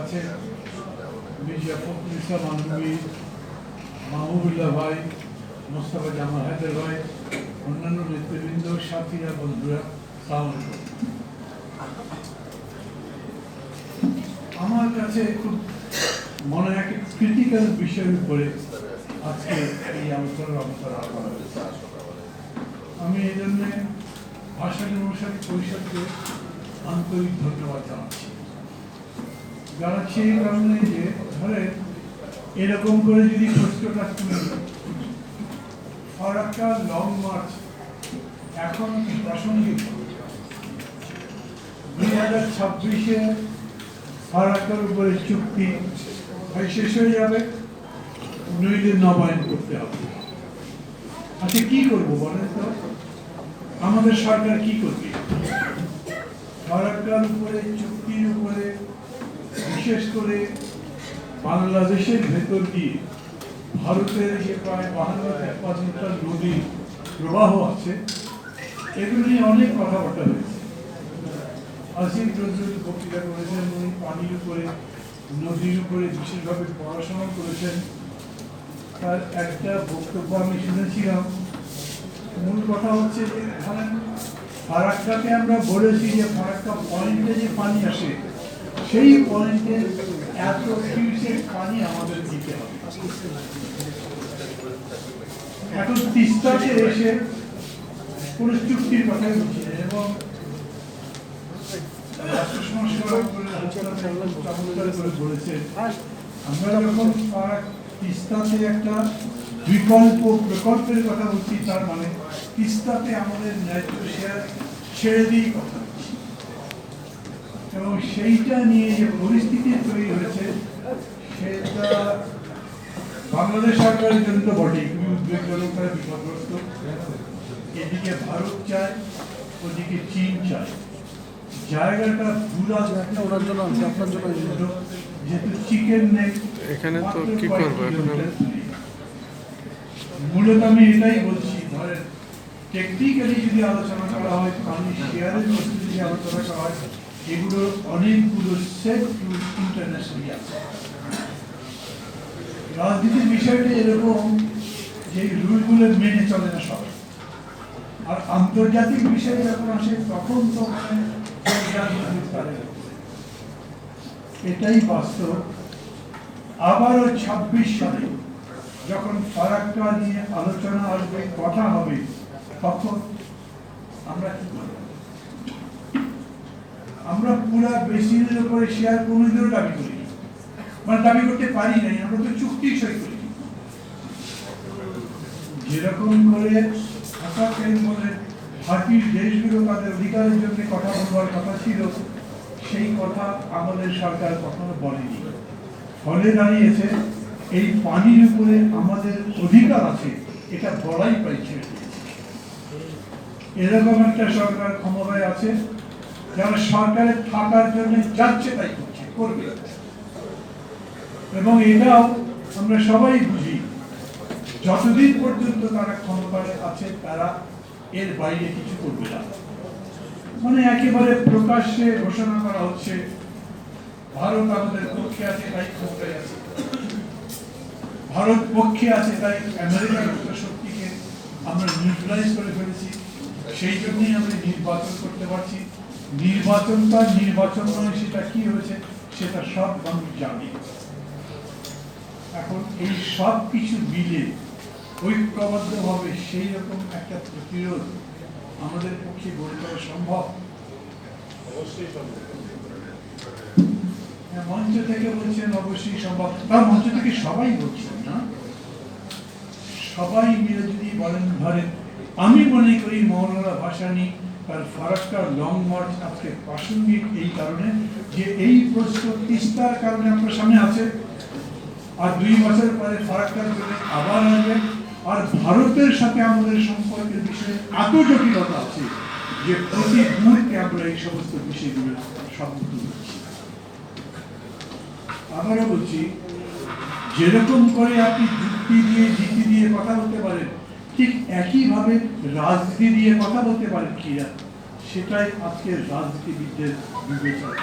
আছে মাহবুবুল্লাহ ভাই, মোস্তফা জামা হায়দার ভাই, অন্যান্য নেতৃবৃন্দ, সাথীরা, বন্ধুরা, সালাম আমার কাছে খুব মনে একটা ক্রিটিক্যাল বিষয়ের উপরে আজকে এই আলোচনার আমি এই জন্য ভাষা অনুসারী পরিষদকে আন্তরিক ধন্যবাদ জানাচ্ছি। জানাচ্ছি এই কারণে যে এরকম করে যদি ফারাক্কা লং মার্চ এখন প্রাসঙ্গিক? দুই হাজার ছাব্বিশে ফারাক্কার উপরে চুক্তি শেষ হয়ে যাবে, নইলে নবায়ন করতে হবে। আচ্ছা কি করব বলেন তো? আমাদের সরকার কি করবে? ফারাক্কার উপরে উপরে বিশেষ করে বাংলাদেশের ভেতর দিয়ে ভারতের যে প্রায় বাহান্ন তেপ্পান্নটা নদী প্রবাহ আছে, এগুলো নিয়ে অনেক কথাবার্তা হয়েছে। আসিফ নজরুল বক্তৃতা করেছেন উনি, পানির উপরে, নদীর উপরে বিশেষভাবে পড়াশোনা করেছেন। তার একটা বক্তব্য আমি শুনেছিলাম। মূল কথা হচ্ছে যে ফারাক্কাকে আমরা বলেছি যে ফারাক্কা পয়েন্টে যে পানি আসে সেই পয়েন্টে এত কিউসেক পানি আমাদের দিতে হবে। এখন তিস্তাতে এসে কোন চুক্তির কথাই বলছি এবং আমরা যখন একটা বিকল্প কথা তার মানে তিস্তাতে আমাদের ন্যায্য শেয়ার ছেড়ে দিয়েই কথা। এবং সেইটা নিয়ে যে পরিস্থিতি তৈরি হয়েছে সেটা বাংলাদেশ সরকারের জন্য তো বটেই। খুবই উদ্বেগজনক ভাবে বিপদগ্রস্ত। এদিকে ভারত চায় ওদিকে চীন চায়। জায়গাটা পুরা ওনার জন্য আনছি, আপনার জন্য যেহেতু চিকেন নেই এখানে তো কি করব এখন। মূলত আমি এটাই বলছি ধরেন টেকনিক্যালি যদি আলোচনা করা হয় পানি শেয়ারের বস্তু যদি আলোচনা করা হয় এগুলো অনেকগুলো রাজনীতির বিষয়টা এরকম যে রুলগুলো মেনে চলে না সবাই। আর আন্তর্জাতিক বিষয়ে যখন আসে, তখন তো মানে এটাই বাস্তব। আবারও ছাব্বিশ সালে যখন ফারাক্কা নিয়ে আলোচনা আসবে, কথা হবে, তখন আমরা কি করব? আমরা পুরা বেসিনের উপরে শেয়ার কোনোদিনও দাবি করি মানে দাবি করতে পারি নাই, আমরা তো চুক্তি সই করি। যেরকম করে থাকাকালীন বলে বাকির দেশগুলো তাদের অধিকারের জন্য কথা বলবার কথা ছিল, সেই কথা আমাদের সরকার কখনো বলেনি। ফলে দাঁড়িয়েছে, এই পানির উপরে আমাদের অধিকার আছে, এটা বলাই পাইছে। এরকম একটা সরকার ক্ষমতায় আছে যারা সরকারে থাকার জন্য যাচ্ছে তাই করছে, করবে। এবং এটাও আমরা সবাই বুঝি, যতদিন পর্যন্ত তারা ক্ষমতায় আছে, তারা এর বাইরে কিছু করবে না। মানে একেবারে প্রকাশ্যে ঘোষণা করা হচ্ছে, ভারত আমাদের পক্ষে আছে তাই ক্ষমতায় আছে। ভারত পক্ষে আছে তাই আমেরিকার শক্তিকে আমরা নিউট্রালাইজ করে ফেলেছি, সেই জন্যই আমরা নির্বাচন করতে পারছি। নির্বাচনটা নির্বাচন মানে সেটা কি হয়েছে? সেটা সব মানুষ জানে। এখন এই সব কিছু মিলে ঐক্যবদ্ধভাবে সেই রকম একটা প্রতিরোধ আমাদের পক্ষে গড়ে তোলা সম্ভব? হ্যাঁ, মঞ্চ থেকে বলছেন অবশ্যই সম্ভব। তার মঞ্চ থেকে সবাই বলছেন না? সবাই মিলে যদি বলেন ধরেন আমি মনে করি মৌলানা ভাসানি তার ফারাক্কা লং মার্চ আজকে প্রাসঙ্গিক এই কারণে যে এই প্রশ্ন তিস্তার কারণে আপনার সামনে আছে। আর দুই বছর পরে ফারাক্কার জন্য আবার আসবে। আর ভারতের সাথে আমাদের সম্পর্কের বিষয়ে এত জটিলতা আছে যে প্রতি মুহূর্তে আমরা এই সমস্ত বিষয়গুলো সম্মুখীন হচ্ছি। আবারও বলছি, যেরকম করে আপনি যুক্তি দিয়ে, নীতি দিয়ে কথা বলতে পারেন ঠিক একইভাবে রাজনীতি দিয়ে কথা বলতে পারেন কিনা সেটাই আজকের রাজনীতিবিদদের বিবেচনা